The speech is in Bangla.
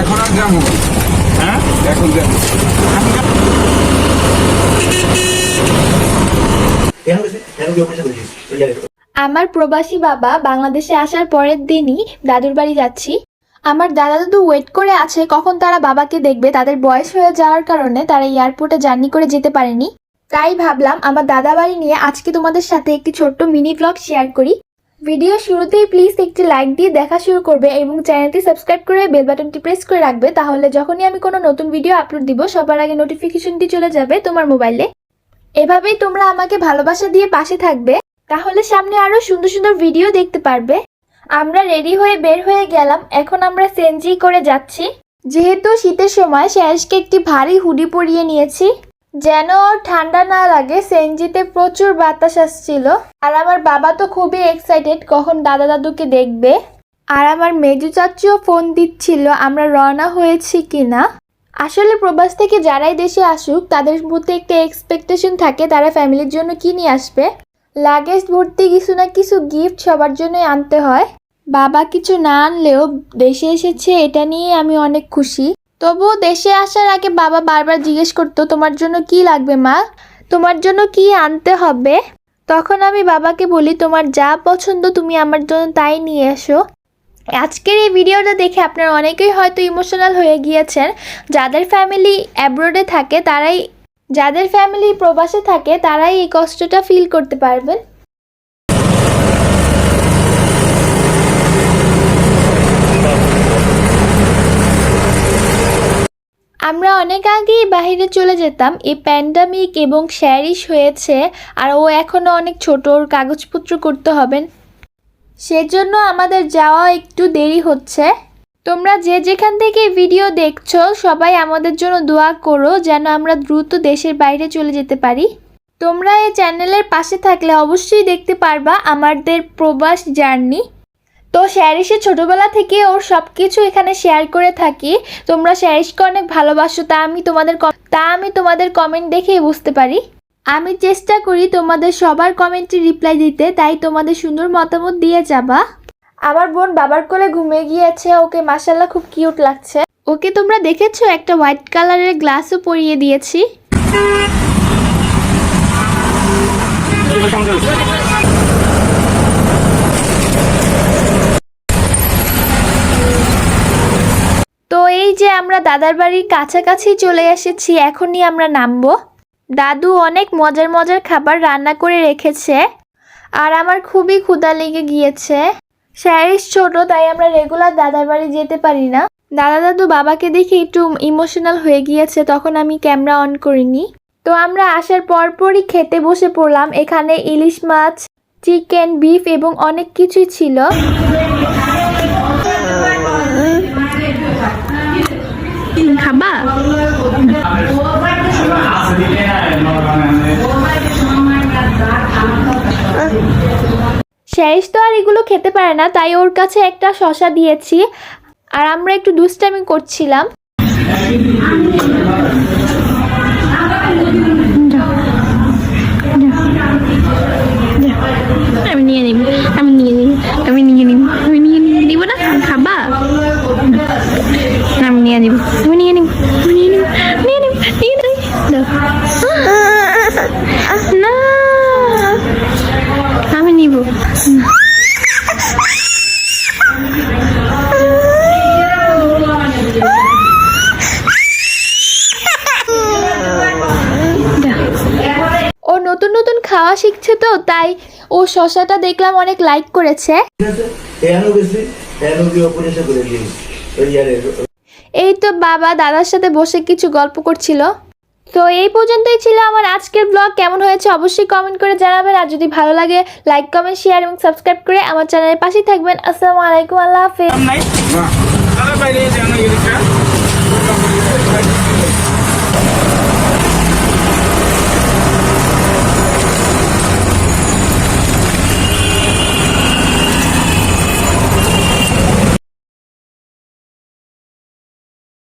এখন আর যাব হ্যাঁ? এখন যাব আমার প্রবাসী বাবা বাংলাদেশে আসার পরের দিনই দাদুর বাড়ি যাচ্ছি। আমার দাদা দাদু ওয়েট করে আছে, কখন তারা বাবাকে দেখবে, তাদের বয়স হয়ে যাওয়ার কারণে তারা এয়ারপোর্টে জার্নি করে যেতে পারেনি। তাই ভাবলাম আমার দাদা বাড়ি নিয়ে আজকে তোমাদের সাথে একটি ছোট্ট মিনি ব্লগ শেয়ার করি। ভিডিও শুরুতেই প্লিজ একটি লাইক দিয়ে দেখা শুরু করবে এবং চ্যানেলটি সাবস্ক্রাইব করে বেল বাটনটি প্রেস করে রাখবে, তাহলে যখনই আমি কোনো নতুন ভিডিও আপলোড দিব, সবার আগে নোটিফিকেশনটি চলে যাবে তোমার মোবাইলে এভাবেই তোমরা আমাকে ভালোবাসা দিয়ে পাশে থাকবে, তাহলে সামনে আরও সুন্দর সুন্দর ভিডিও দেখতে পারবে। আমরা রেডি হয়ে বের হয়ে গেলাম, এখন আমরা সেনজি করে যাচ্ছি। যেহেতু শীতের সময় শ্যাসকে একটি ভারী হুডি পরিয়ে নিয়েছি। যেন ঠান্ডা না লাগে, সেনজিতে প্রচুর বাতাস আসছিল। আর আমার বাবা তো খুবই এক্সাইটেড কখন দাদা দাদুকে দেখবে। আর আমার মেজু চাচিও ফোন দিচ্ছিল, আমরা রওনা হয়েছি কিনা। আসলে প্রবাস থেকে যারাই দেশে আসুক, তাদের মধ্যে একটা এক্সপেকটেশন থাকে, তারা ফ্যামিলির জন্য কি নিয়ে আসবে। লাগেজ ভর্তি কিছু না কিছু গিফট সবার জন্যই আনতে হয়। বাবা কিছু না আনলেও দেশে এসেছে, এটা নিয়ে আমি অনেক খুশি। তবুও দেশে আসার আগে বাবা বারবার জিজ্ঞেস করতো, তোমার জন্য কি লাগবে মা? তোমার জন্য কি আনতে হবে? তখন আমি বাবাকে বলি, তোমার যা পছন্দ তুমি আমার জন্য তাই নিয়ে এসো। আজকের এই ভিডিওটা দেখে আপনারা অনেকেই হয়তো ইমোশনাল হয়ে গিয়েছেন। যাদের ফ্যামিলি অ্যাব্রোডে থাকে, তারাই, যাদের ফ্যামিলি প্রবাসে থাকে, তারাই এই কষ্টটা ফিল করতে পারবেন। আমরা অনেক আগেই বাইরে চলে যেতাম। এই প্যান্ডামিক এবং শ্যারিশ হয়েছে আর ও এখনও অনেক ছোট, ওর কাগজপত্র করতে হবে। সেজন্য আমাদের যাওয়া একটু দেরি হচ্ছে। তোমরা যে যেখান থেকে ভিডিও দেখছ, সবাই আমাদের জন্য দোয়া করো যেন আমরা দ্রুত দেশের বাইরে চলে যেতে পারি। তোমরা এই চ্যানেলের পাশে থাকলে অবশ্যই দেখতে পারবা আমাদের প্রবাস জার্নি। তো শ্যারিসে ছোটবেলা থেকে ওর সব কিছু এখানে শেয়ার করে থাকি। তোমরা শ্যারিসকে অনেক ভালোবাসো, তা আমি তোমাদের তা আমি তোমাদের কমেন্ট দেখেই বুঝতে পারি। আমি চেষ্টা করি তোমাদের সবার কমেন্টে রিপ্লাই দিতে, তাই তোমাদের সুন্দর মতামত দিয়ে যাবা। আমার বোন বাবার কোলে ঘুমিয়ে গিয়েছে, ওকে মাসাল্লাহ খুব কিউট লাগছে। ওকে তোমরা দেখেছ? একটা হোয়াইট কালারের গ্লাসও পরিয়ে দিয়েছি তো এই যে আমরা দাদার বাড়ির কাছাকাছি চলে এসেছি, এখনই আমরা নামবো। দাদু অনেক মজার মজার খাবার রান্না করে রেখেছে, আর আমার খুবই ক্ষুধা লেগে গিয়েছে। স্যারিস ছোট, তাই আমরা রেগুলার দাদার বাড়ি যেতে পারি না। দাদা দাদু বাবাকে দেখে একটু ইমোশনাল হয়ে গিয়েছে, তখন আমি ক্যামেরা অন করিনি। তো আমরা আসার পরপরই খেতে বসে পড়লাম, এখানে ইলিশ মাছ, চিকেন বিফ এবং অনেক কিছুই ছিল। খাবা? শেষ তো আর এগুলো খেতে পারে না, তাই ওর কাছে একটা শশা দিয়েছি। আর আমরা একটু দুষ্টামি করছিলাম। ও নতুন নতুন খাওয়া শিখছে তো, তাই ও শশাটা দেখলাম অনেক লাইক করেছে। এই তো বাবা দাদার সাথে বসে কিছু গল্প করছিল। তো এই পর্যন্তই ছিল আমার আজকের ব্লগ কেমন হয়েছে অবশ্যই কমেন্ট করে জানাবেন। আর যদি ভালো লাগে লাইক কমেন্ট শেয়ার এবং সাবস্ক্রাইব করে আমার চ্যানেলের পাশেই থাকবেন। আসসালামু আলাইকুম আল্লাহ হাফেজ।